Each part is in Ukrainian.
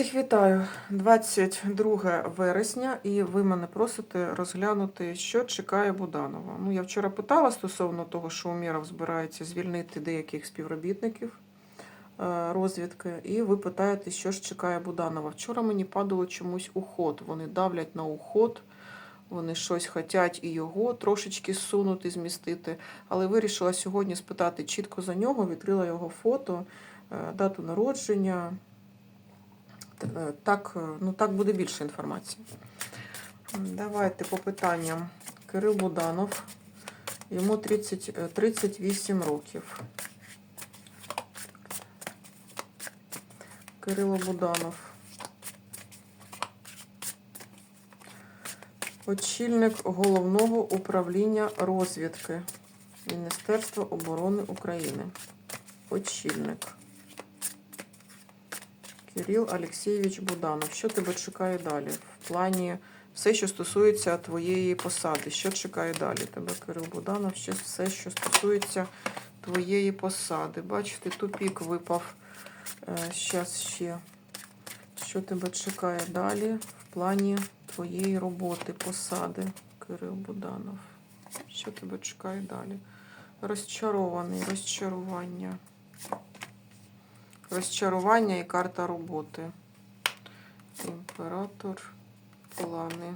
Всіх вітаю 22 вересня, і ви мене просите розглянути, що чекає Буданова. Ну, я вчора питала стосовно того, що Умєров збирається звільнити деяких співробітників е, розвідки, і ви питаєте, що ж чекає Буданова. Вчора мені падало чомусь уход. Вони давлять на уход, вони щось хочуть і його трошечки сунути, змістити. Але вирішила сьогодні спитати чітко за нього, відкрила його фото, е, дату народження. Е, Так, е, ну, так буде більше інформації. Давайте по питанням. Кирил Буданов. Йому 30, е, 38 років. Кирило Буданов. Очільник головного управління розвідки Міністерства оборони України. Очільник. Кирил Олексійович Буданов. Що тебе чекає далі? В плані все, що стосується твоєї посади. Що чекає далі? Тебе, Кирил Буданов, ще все, що стосується твоєї посади. Бачите, тупік випав. Зараз ще. Що тебе чекає далі в плані твоєї роботи, посади, Кирил Буданов. Що тебе чекає далі? Розчарований, розчарування. Розчарування і карта роботи. Імператор. Плани.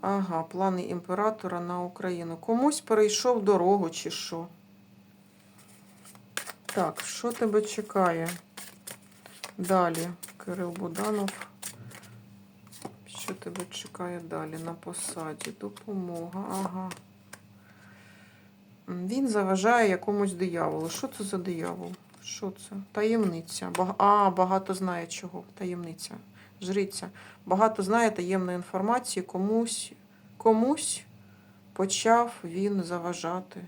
Ага, плани імператора на Україну. Комусь перейшов дорогу чи що. Так, що тебе чекає? Далі, Кирил Буданов. Що тебе чекає далі на посаді? Допомога. Ага. Він заважає якомусь дияволу. Що це за диявол? Що це? Таємниця. А, багато знає чого. Таємниця. Жриця. Багато знає таємної інформації. Комусь, комусь почав він заважати.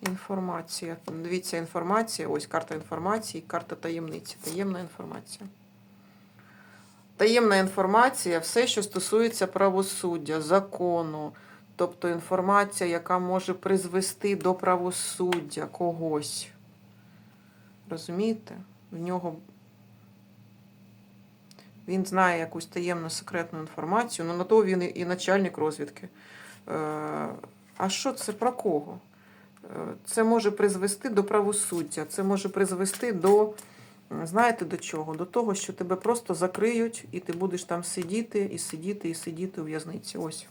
Інформація. Дивіться, інформація. Ось карта інформації, карта таємниці. Таємна інформація. Таємна інформація, все, що стосується правосуддя, закону, тобто інформація, яка може призвести до правосуддя когось. Розумієте? В нього він знає якусь таємну секретну інформацію, ну на то він і- начальник розвідки. Е, А що це про кого? Е, Це може призвести до правосуддя, це може призвести до, знаєте, до чого? До того, що тебе просто закриють, і ти будеш там сидіти, і сидіти, і сидіти у в'язниці. Ось.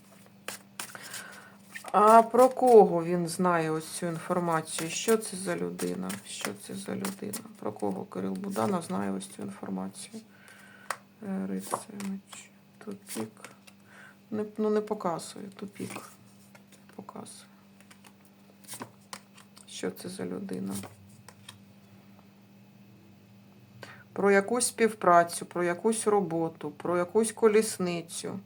А про кого він знає ось цю інформацію? Що це за людина? Що це за людина? Про кого Кирил Буданов знає ось цю інформацію? Е, Рицемич. Тупік. Не, ну, не показує. Тупік. Показує. Що це за людина? Про якусь співпрацю, про якусь роботу, про якусь колісницю.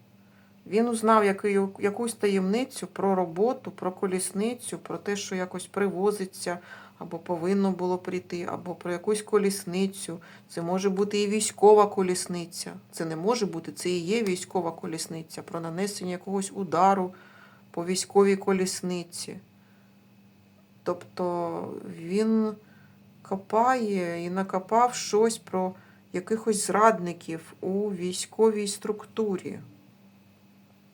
Він узнав яку- якусь таємницю про роботу, про колісницю, про те, що якось привозиться, або повинно було прийти, або про якусь колісницю. Це може бути і військова колісниця. Це не може бути, це і є військова колісниця, про нанесення якогось удару по військовій колісниці. Тобто він копає і накопав щось про якихось зрадників у військовій структурі.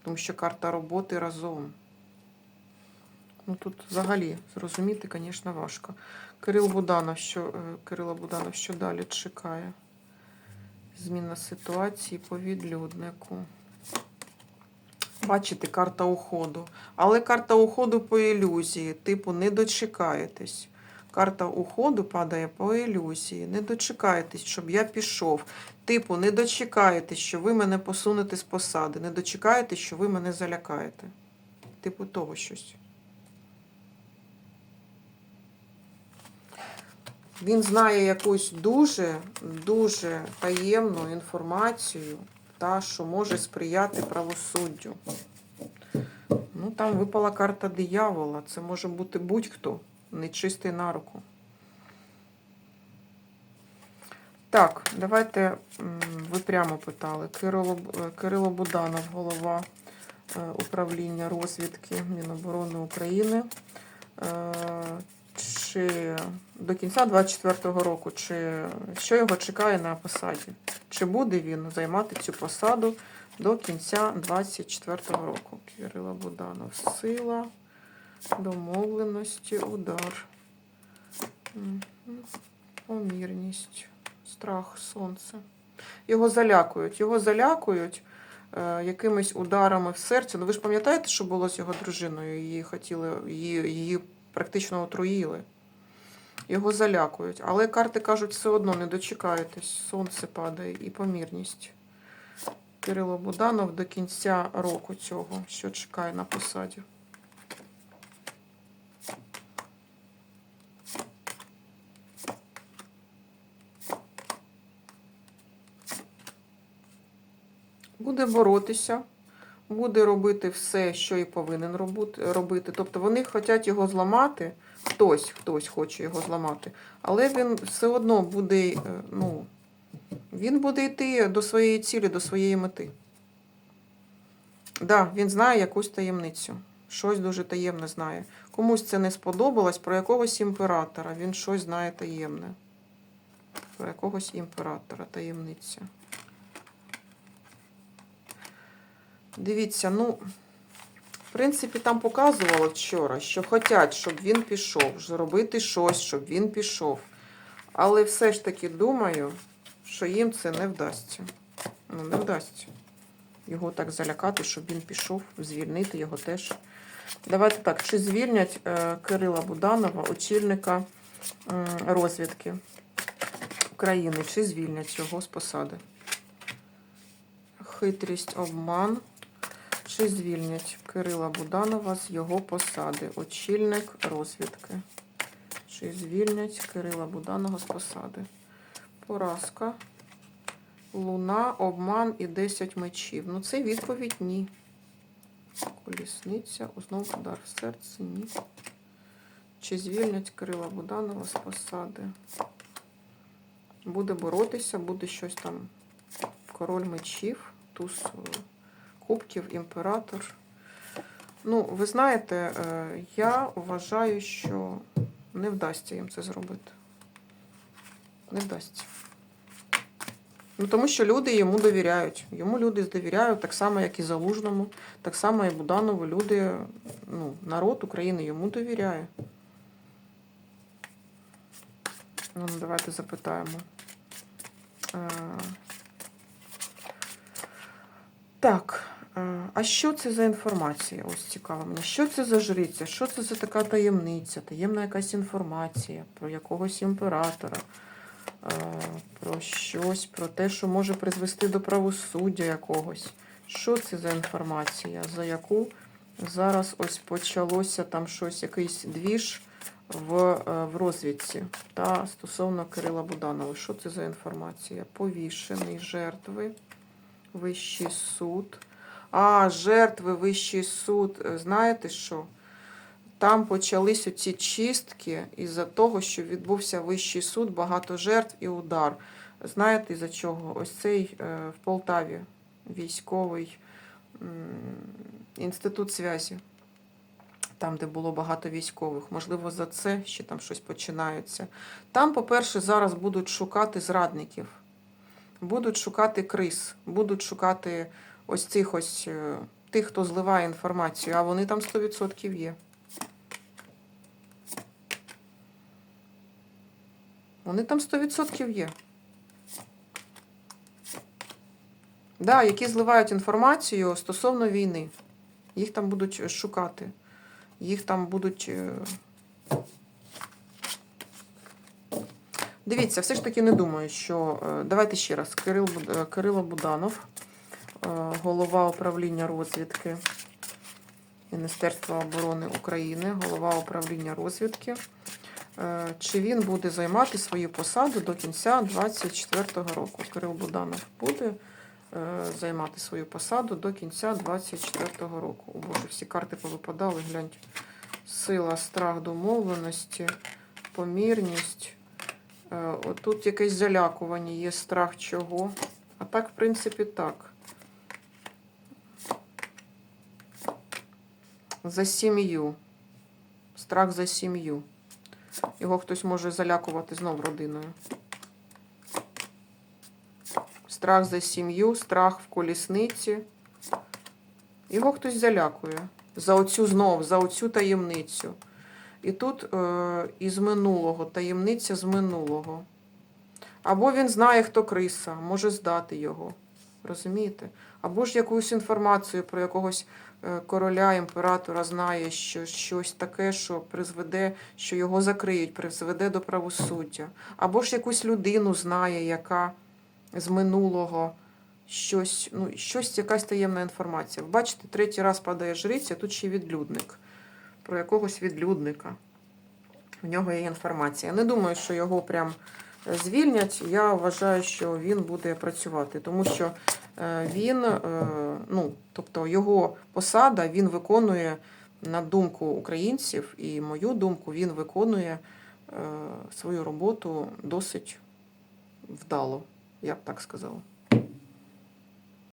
Тому що карта роботи разом. Ну тут взагалі зрозуміти, звісно, важко. Кирил Буданов, що, е, Кирило Буданов, що далі чекає? Зміна ситуації по відлюднику. Бачите, карта уходу. Але карта уходу по ілюзії. Типу, не дочекаєтесь. Карта уходу падає по ілюзії. Не дочекаєтесь, щоб я пішов. Типу, не дочекаєтесь, що ви мене посунете з посади. Не дочекаєтесь, що ви мене залякаєте. Типу того щось. Він знає якусь дуже, дуже таємну інформацію, та, що може сприяти правосуддю. Ну, там випала карта диявола. Це може бути будь-хто, нечистий на руку. Так, давайте ви прямо питали. Кирило, е, Кирило Буданов, голова е, управління розвідки Міноборони України. Е, чи до кінця 24-го року, чи що його чекає на посаді? Чи буде він займати цю посаду до кінця 24-го року? Кирила Буданов. Сила, домовленості, удар. Помірність, страх, сонце. Його залякують. Його залякують е, якимись ударами в серце. Ну ви ж пам'ятаєте, що було з його дружиною? Її хотіли, її, її практично отруїли. Його залякують. Але карти кажуть, все одно не дочекаєтесь. Сонце падає і помірність. Кирило Буданов до кінця року цього, що чекає на посаді. Буде боротися, буде робити все, що і повинен робити. Тобто вони хочуть його зламати, хтось, хтось хоче його зламати, але він все одно буде, е, ну, він буде йти до своєї цілі, до своєї мети. Так, да, він знає якусь таємницю. Щось дуже таємне знає. Комусь це не сподобалось про якогось імператора. Він щось знає таємне. Про якогось імператора таємниця. Дивіться, ну, в принципі, там показувало вчора, що хочуть, щоб він пішов, зробити щось, щоб він пішов. Але все ж таки думаю, що їм це не вдасться. Ну, не вдасться. Його так залякати, щоб він пішов, звільнити його теж. Давайте так, чи звільнять е, Кирила Буданова, очільника розвідки України, чи звільнять його з посади? Хитрість, обман. Чи звільнять Кирила Буданова з його посади? Очільник розвідки. Чи звільнять Кирила Буданова з посади? Поразка. Луна, обман і 10 мечів. Ну, це відповідь ні. Колісниця, знову удар в серце, ні. Чи звільнять Кирила Буданова з посади? Буде боротися, буде щось там. Король мечів, туз е, кубків, імператор. Ну, ви знаєте, е, я вважаю, що не вдасться їм це зробити. Не вдасться. Ну, тому що люди йому довіряють. Йому люди довіряють так само, як і Залужному, так само і Буданову. Люди, ну, народ України йому довіряє. Ну, давайте запитаємо. Е, Так, а що це за інформація? Ось цікаво мені. Що це за жриця? Що це за така таємниця? Таємна якась інформація про якогось імператора, про щось, про те, що може призвести до правосуддя якогось. Що це за інформація, за яку зараз ось почалося там щось, якийсь двіж в, е, в розвідці та стосовно Кирила Буданова. Що це за інформація? Повішений, жертви. Вищий суд. А, жертви, Вищий суд. Е, Знаєте що? Там почались оці чистки із-за того, що відбувся Вищий суд, багато жертв і удар. Знаєте, із-за чого? Ось цей е, в Полтаві військовий інститут зв'язі. Там, де було багато військових. Можливо, за це ще там щось починається. Там, по-перше, зараз будуть шукати зрадників будуть шукати криз, будуть шукати ось цих ось е, тих, хто зливає інформацію, а вони там 100% є. Вони там 100% є. Да, які зливають інформацію стосовно війни. Їх там будуть шукати. Їх там будуть. е, Дивіться, все ж таки не думаю, що. е, Давайте ще раз. Кирил, е, Кирило Буданов, е, голова управління розвідки Міністерства оборони України, голова управління розвідки. Е, Чи він буде займати свою посаду до кінця 2024 року? Кирил Буданов буде е, займати свою посаду до кінця 2024 року. О Боже, всі карти повипадали, гляньте. Сила, страх, домовленості, помірність. Е, Тут якесь залякування, є страх чого. А так, в принципі, так. За сім'ю. Страх за сім'ю. Його хтось може залякувати знов родиною. Страх за сім'ю, страх в колісниці. Його хтось залякує. За оцю знов, за оцю таємницю. І тут е, із минулого, таємниця з минулого. Або він знає, хто криса, може здати його. Розумієте? Або ж якусь інформацію про якогось е, короля, імператора знає, що щось таке, що призведе, що його закриють, призведе до правосуддя. Або ж якусь людину знає, яка з минулого щось, ну, щось, якась таємна інформація. Бачите, третій раз падає жриця, тут ще відлюдник. Про якогось відлюдника. В нього є інформація. Не думаю, що його прям звільнять. Я вважаю, що він буде працювати, тому що е, він, е, ну, тобто його посада, він виконує на думку українців і мою думку, він виконує е, свою роботу досить вдало, я б так сказала.